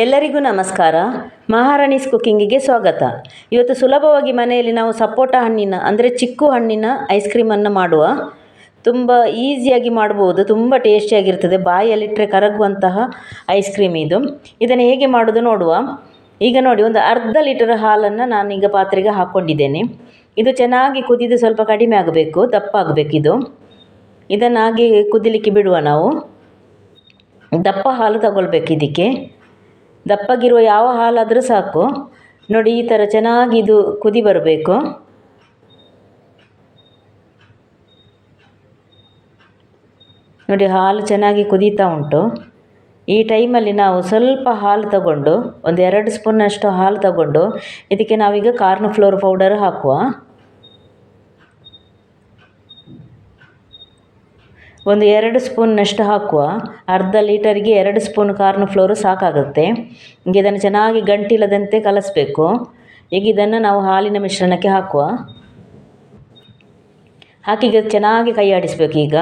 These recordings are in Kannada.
ಎಲ್ಲರಿಗೂ ನಮಸ್ಕಾರ. ಮಹಾರಾಣಿಸ್ ಕುಕ್ಕಿಂಗಿಗೆ ಸ್ವಾಗತ. ಇವತ್ತು ಸುಲಭವಾಗಿ ಮನೆಯಲ್ಲಿ ನಾವು ಸಪೋಟ ಹಣ್ಣಿನ, ಅಂದರೆ ಚಿಕ್ಕು ಹಣ್ಣಿನ ಐಸ್ ಕ್ರೀಮನ್ನು ಮಾಡುವ. ತುಂಬ ಈಸಿಯಾಗಿ ಮಾಡ್ಬೋದು, ತುಂಬ ಟೇಸ್ಟಿಯಾಗಿರ್ತದೆ ಬಾಯಲ್ಲಿಟ್ಟರೆ ಕರಗುವಂತಹ ಐಸ್ ಕ್ರೀಮ್ ಇದು. ಇದನ್ನು ಹೇಗೆ ಮಾಡೋದು ನೋಡುವ. ಈಗ ನೋಡಿ, ಒಂದು ಅರ್ಧ ಲೀಟರ್ ಹಾಲನ್ನು ನಾನೀಗ ಪಾತ್ರೆಗೆ ಹಾಕ್ಕೊಂಡಿದ್ದೇನೆ ಇದು ಚೆನ್ನಾಗಿ ಕುದಿದು ಸ್ವಲ್ಪ ಕಡಿಮೆ ಆಗಬೇಕು, ದಪ್ಪ ಆಗಬೇಕು ಇದು. ಇದನ್ನಾಗಿ ಕುದಿಲಿಕ್ಕೆ ಬಿಡುವ ನಾವು. ದಪ್ಪ ಹಾಲು ತಗೊಳ್ಬೇಕು ಇದಕ್ಕೆ. ದಪ್ಪಗಿರುವ ಯಾವ ಹಾಲಾದರೂ ಸಾಕು. ನೋಡಿ, ಈ ಥರ ಚೆನ್ನಾಗಿ ಇದು ಕುದಿ ಬರಬೇಕು. ನೋಡಿ, ಹಾಲು ಚೆನ್ನಾಗಿ ಕುದೀತಾ ಉಂಟು. ಈ ಟೈಮಲ್ಲಿ ನಾವು ಸ್ವಲ್ಪ ಹಾಲು ತಗೊಂಡು ಒಂದು ಎರಡು ಸ್ಪೂನಷ್ಟು ಹಾಲು ತಗೊಂಡು, ಇದಕ್ಕೆ ನಾವೀಗ ಕಾರ್ನ್ ಫ್ಲೋರ್ ಪೌಡರ್ ಹಾಕುವ. ಒಂದು ಎರಡು ಸ್ಪೂನ್ನಷ್ಟು ಹಾಕುವ ಅರ್ಧ ಲೀಟರಿಗೆ ಎರಡು ಸ್ಪೂನ್ ಕಾರ್ನ್ ಫ್ಲೋರು ಸಾಕಾಗುತ್ತೆ. ಈಗ ಇದನ್ನು ಚೆನ್ನಾಗಿ ಗಂಟಿಲ್ಲದಂತೆ ಕಲಸಬೇಕು. ಈಗ ಇದನ್ನು ನಾವು ಹಾಲಿನ ಮಿಶ್ರಣಕ್ಕೆ ಹಾಕುವ. ಹಾಕಿ ಈಗ ಚೆನ್ನಾಗಿ ಕೈ ಆಡಿಸ್ಬೇಕು ಈಗ.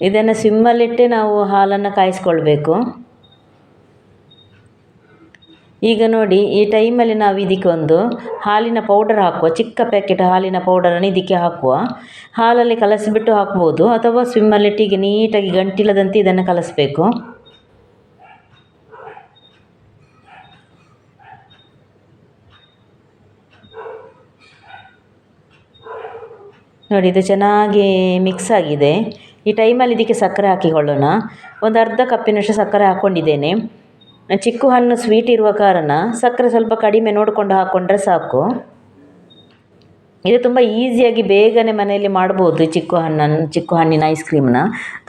ಇದನ್ನು ಸಿಮ್ಮಲ್ಲಿಟ್ಟೆ ನಾವು ಹಾಲನ್ನು ಕಾಯಿಸ್ಕೊಳ್ಬೇಕು. ಈಗ ನೋಡಿ, ಈ ಟೈಮಲ್ಲಿ ನಾವು ಇದಕ್ಕೆ ಒಂದು ಹಾಲಿನ ಪೌಡರ್ ಹಾಕುವ, ಚಿಕ್ಕ ಪ್ಯಾಕೆಟ್ ಹಾಲಿನ ಪೌಡರನ್ನು ಇದಕ್ಕೆ ಹಾಕುವ. ಹಾಲಲ್ಲಿ ಕಲಸಿಬಿಟ್ಟು ಹಾಕ್ಬೋದು, ಅಥವಾ ಸ್ವಿಮ್ಮಲ್ಲಿಟ್ಟಿಗೆ ನೀಟಾಗಿ ಗಂಟಿಲ್ಲದಂತೆ ಇದನ್ನು ಕಲಸಬೇಕು. ನೋಡಿ, ಇದು ಚೆನ್ನಾಗಿ ಮಿಕ್ಸ್ ಆಗಿದೆ. ಈ ಟೈಮಲ್ಲಿ ಇದಕ್ಕೆ ಸಕ್ಕರೆ ಹಾಕಿಕೊಳ್ಳೋಣ. ಒಂದು ಅರ್ಧ ಕಪ್ಪಿನಷ್ಟು ಸಕ್ಕರೆ ಹಾಕ್ಕೊಂಡಿದ್ದೇನೆ ಚಿಕ್ಕು ಹಣ್ಣು ಸ್ವೀಟ್ ಇರುವ ಕಾರಣ ಸಕ್ಕರೆ ಸ್ವಲ್ಪ ಕಡಿಮೆ ನೋಡಿಕೊಂಡು ಹಾಕ್ಕೊಂಡ್ರೆ ಸಾಕು. ಇದು ತುಂಬ ಈಸಿಯಾಗಿ ಬೇಗನೆ ಮನೆಯಲ್ಲಿ ಮಾಡ್ಬೋದು ಚಿಕ್ಕು ಹಣ್ಣನ್ನು ಚಿಕ್ಕು ಹಣ್ಣಿನ ಐಸ್ ಕ್ರೀಮ್ನ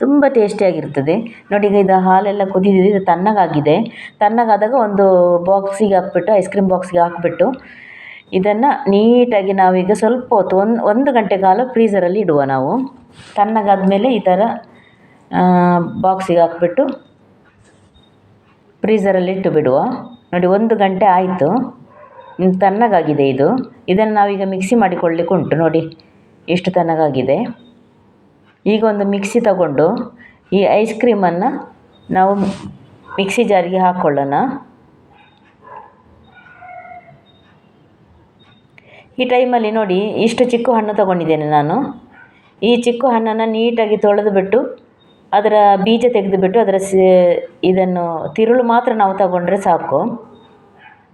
ತುಂಬ ಟೇಸ್ಟಿಯಾಗಿರ್ತದೆ ನೋಡಿ ಈಗ ಇದು ಹಾಲೆಲ್ಲ ಕುದಿದಿದೆ, ಇದು ತಣ್ಣಗಾಗಿದೆ. ತಣ್ಣಗಾದಾಗ ಒಂದು ಬಾಕ್ಸಿಗೆ ಹಾಕ್ಬಿಟ್ಟು ಐಸ್ ಕ್ರೀಮ್ ಬಾಕ್ಸಿಗೆ ಹಾಕ್ಬಿಟ್ಟು ಇದನ್ನು ನೀಟಾಗಿ ನಾವೀಗ ಸ್ವಲ್ಪ ಹೊತ್ತು ಒಂದು ಒಂದು ಗಂಟೆ ಕಾಲ ಫ್ರೀಸರಲ್ಲಿ ಇಡುವ ನಾವು. ತಣ್ಣಗಾದ ಮೇಲೆ ಈ ಥರ ಬಾಕ್ಸಿಗೆ ಹಾಕ್ಬಿಟ್ಟು ಫ್ರೀಝರಲ್ಲಿ ಇಟ್ಟು ಬಿಡುವ ನೋಡಿ, ಒಂದು ಗಂಟೆ ಆಯಿತು. ತಣ್ಣಗಾಗಿದೆ ಇದು. ಇದನ್ನು ನಾವೀಗ ಮಿಕ್ಸಿ ಮಾಡಿಕೊಳ್ಳಿಕ್ಕೆ ಉಂಟು. ನೋಡಿ, ಎಷ್ಟು ತಣ್ಣಗಾಗಿದೆ. ಈಗ ಒಂದು ಮಿಕ್ಸಿ ತಗೊಂಡು ಈ ಐಸ್ ಕ್ರೀಮನ್ನು ನಾವು ಮಿಕ್ಸಿ ಜಾರಿಗೆ ಹಾಕ್ಕೊಳ್ಳೋಣ ಈ ಟೈಮಲ್ಲಿ ನೋಡಿ, ಇಷ್ಟು ಚಿಕ್ಕ ಹಣ್ಣು ತಗೊಂಡಿದ್ದೇನೆ ನಾನು. ಈ ಚಿಕ್ಕ ಹಣ್ಣನ್ನು ನೀಟಾಗಿ ತೊಳೆದು ಬಿಟ್ಟು ಅದರ ಬೀಜ ತೆಗೆದುಬಿಟ್ಟು ಅದರ ಸಿ, ಇದನ್ನು ತಿರುಳು ಮಾತ್ರ ನಾವು ತಗೊಂಡ್ರೆ ಸಾಕು.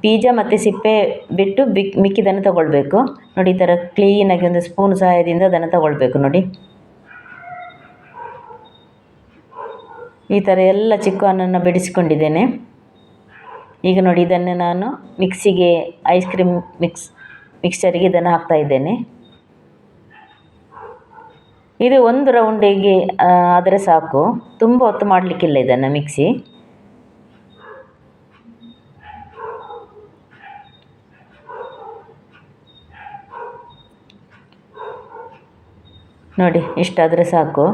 ಬೀಜ ಮತ್ತು ಸಿಪ್ಪೆ ಬಿಟ್ಟು ಬಿಕ್, ಮಿಕ್ಕಿದನ್ನು ತಗೊಳ್ಬೇಕು. ನೋಡಿ, ಈ ಥರ ಕ್ಲೀನಾಗಿ ಒಂದು ಸ್ಪೂನ್ ಸಹಾಯದಿಂದ ಅದನ್ನು ತಗೊಳ್ಬೇಕು ನೋಡಿ. ಈ ಥರ ಎಲ್ಲ ಚಿಕ್ಕ ಹಣ್ಣನ್ನು ಬಿಡಿಸಿಕೊಂಡಿದ್ದೇನೆ. ಈಗ ನೋಡಿ, ಇದನ್ನು ನಾನು ಮಿಕ್ಸಿಗೆ ಐಸ್ ಕ್ರೀಮ್ ಮಿಕ್ಸ್ ಮಿಕ್ಸ್ಚರಿಗೆ ಇದನ್ನು ಹಾಕ್ತಾ ಇದ್ದೇನೆ. ಇದು ಒಂದು ರೌಂಡಿಗೆ ಆದರೆ ಸಾಕು. ತುಂಬ ಹೊತ್ತು ಮಾಡಲಿಕ್ಕಿಲ್ಲ ಇದನ್ನು ಮಿಕ್ಸಿ. ನೋಡಿ, ಇಷ್ಟಾದರೆ ಸಾಕು.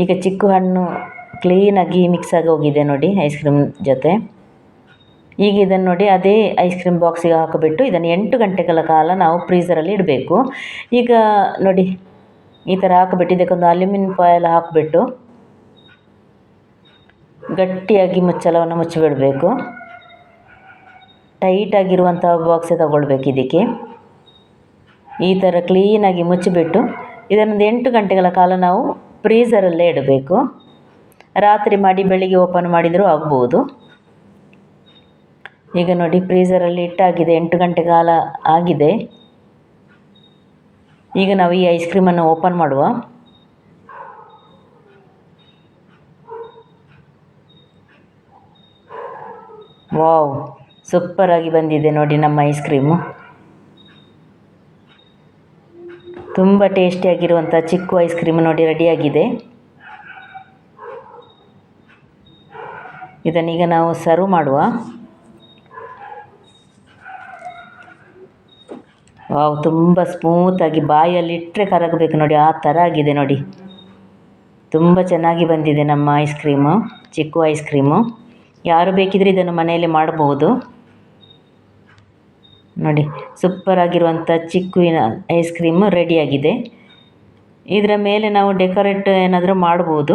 ಈಗ ಚಿಕ್ಕು ಹಣ್ಣು ಕ್ಲೀನಾಗಿ ಮಿಕ್ಸ್ ಆಗಿ ಹೋಗಿದೆ ನೋಡಿ ಐಸ್ ಕ್ರೀಮ್ ಜೊತೆ. ಈಗ ಇದನ್ನು ನೋಡಿ, ಅದೇ ಐಸ್ ಕ್ರೀಮ್ ಬಾಕ್ಸಿಗೆ ಹಾಕಿಬಿಟ್ಟು ಇದನ್ನು ಎಂಟು ಗಂಟೆಗಳ ಕಾಲ ನಾವು ಫ್ರೀಸರಲ್ಲಿ ಇಡಬೇಕು. ಈಗ ನೋಡಿ ಈ ಥರ ಹಾಕಿಬಿಟ್ಟು ಇದಕ್ಕೊಂದು ಅಲ್ಯೂಮಿನ್ ಫಾಯಿಲ್ ಹಾಕಿಬಿಟ್ಟು ಗಟ್ಟಿಯಾಗಿ ಮುಚ್ಚಳವನ್ನು ಮುಚ್ಚಿಬಿಡಬೇಕು. ಟೈಟಾಗಿರುವಂಥ ಬಾಕ್ಸೇ ತಗೊಳ್ಬೇಕು ಇದಕ್ಕೆ. ಈ ಥರ ಕ್ಲೀನಾಗಿ ಮುಚ್ಚಿಬಿಟ್ಟು ಇದನ್ನೊಂದು ಎಂಟು ಗಂಟೆಗಳ ಕಾಲ ನಾವು ಫ್ರೀಝರಲ್ಲೇ ಇಡಬೇಕು. ರಾತ್ರಿ ಮಾಡಿ ಬೆಳಿಗ್ಗೆ ಓಪನ್ ಮಾಡಿದರೂ ಆಗ್ಬೋದು. ಈಗ ನೋಡಿ ಫ್ರೀಝರಲ್ಲಿ ಇಟ್ಟಾಗಿದೆ, ಎಂಟು ಗಂಟೆ ಕಾಲ ಆಗಿದೆ. ಈಗ ನಾವು ಈ ಐಸ್ ಕ್ರೀಮನ್ನು ಓಪನ್ ಮಾಡುವ. ವಾವ್ ಸೂಪರಾಗಿ ಬಂದಿದೆ ನೋಡಿ ನಮ್ಮ ಐಸ್ ಕ್ರೀಮು ತುಂಬ ಟೇಸ್ಟಿಯಾಗಿರುವಂಥ ಚಿಕ್ಕು ಐಸ್ ಕ್ರೀಮ್ ನೋಡಿ ರೆಡಿಯಾಗಿದೆ ಇದನ್ನೀಗ ನಾವು ಸರ್ವ್ ಮಾಡುವ. ವಾವ್, ತುಂಬ ಸ್ಮೂತಾಗಿ ಬಾಯಲ್ಲಿ ಇಟ್ಟರೆ ಕರಗಬೇಕು ನೋಡಿ, ಆ ಥರ ಆಗಿದೆ ನೋಡಿ. ತುಂಬ ಚೆನ್ನಾಗಿ ಬಂದಿದೆ ನಮ್ಮ ice cream chikoo ice cream ಯಾರು ಬೇಕಿದ್ರೆ ಇದನ್ನು ಮನೆಯಲ್ಲಿ ಮಾಡಬಹುದು ನೋಡಿ ಸೂಪ್ಪರಾಗಿರುವಂಥ ಚಿಕ್ಕುವಿನ ಐಸ್ ಕ್ರೀಮು ರೆಡಿಯಾಗಿದೆ ಇದರ ಮೇಲೆ ನಾವು ಡೆಕೋರೇಟ್ ಏನಾದರೂ ಮಾಡ್ಬೋದು.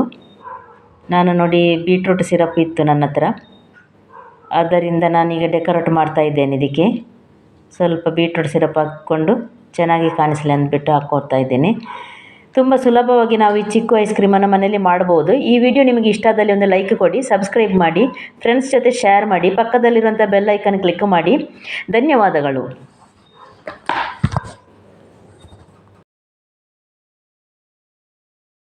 ನಾನು ನೋಡಿ ಬೀಟ್ರೂಟ್ ಸಿರಪ್ ಇತ್ತು ನನ್ನ ಹತ್ರ. ಅದರಿಂದ ನಾನೀಗ ಡೆಕೋರೇಟ್ ಮಾಡ್ತಾ ಇದ್ದೇನೆ ಇದಕ್ಕೆ. ಸ್ವಲ್ಪ ಬೀಟ್ರೂಟ್ ಸಿರಪ್ ಹಾಕ್ಕೊಂಡು ಚೆನ್ನಾಗಿ ಕಾಣಿಸಲಿ ಅಂದ್ಬಿಟ್ಟು ಹಾಕ್ಕೊಡ್ತಾ ಇದ್ದೀನಿ. ತುಂಬ ಸುಲಭವಾಗಿ ನಾವು ಈ ಚಿಕ್ಕು ಐಸ್ ಕ್ರೀಮನ್ನು ಮನೆಯಲ್ಲಿ ಮಾಡ್ಬೋದು. ಈ ವಿಡಿಯೋ ನಿಮಗೆ ಇಷ್ಟ ಆದಲ್ಲಿ ಒಂದು ಲೈಕ್ ಕೊಡಿ, ಸಬ್ಸ್ಕ್ರೈಬ್ ಮಾಡಿ ಫ್ರೆಂಡ್ಸ್ ಜೊತೆ ಶೇರ್ ಮಾಡಿ, ಪಕ್ಕದಲ್ಲಿರುವಂಥ ಬೆಲ್ ಐಕನ್ ಕ್ಲಿಕ್ ಮಾಡಿ. ಧನ್ಯವಾದಗಳು.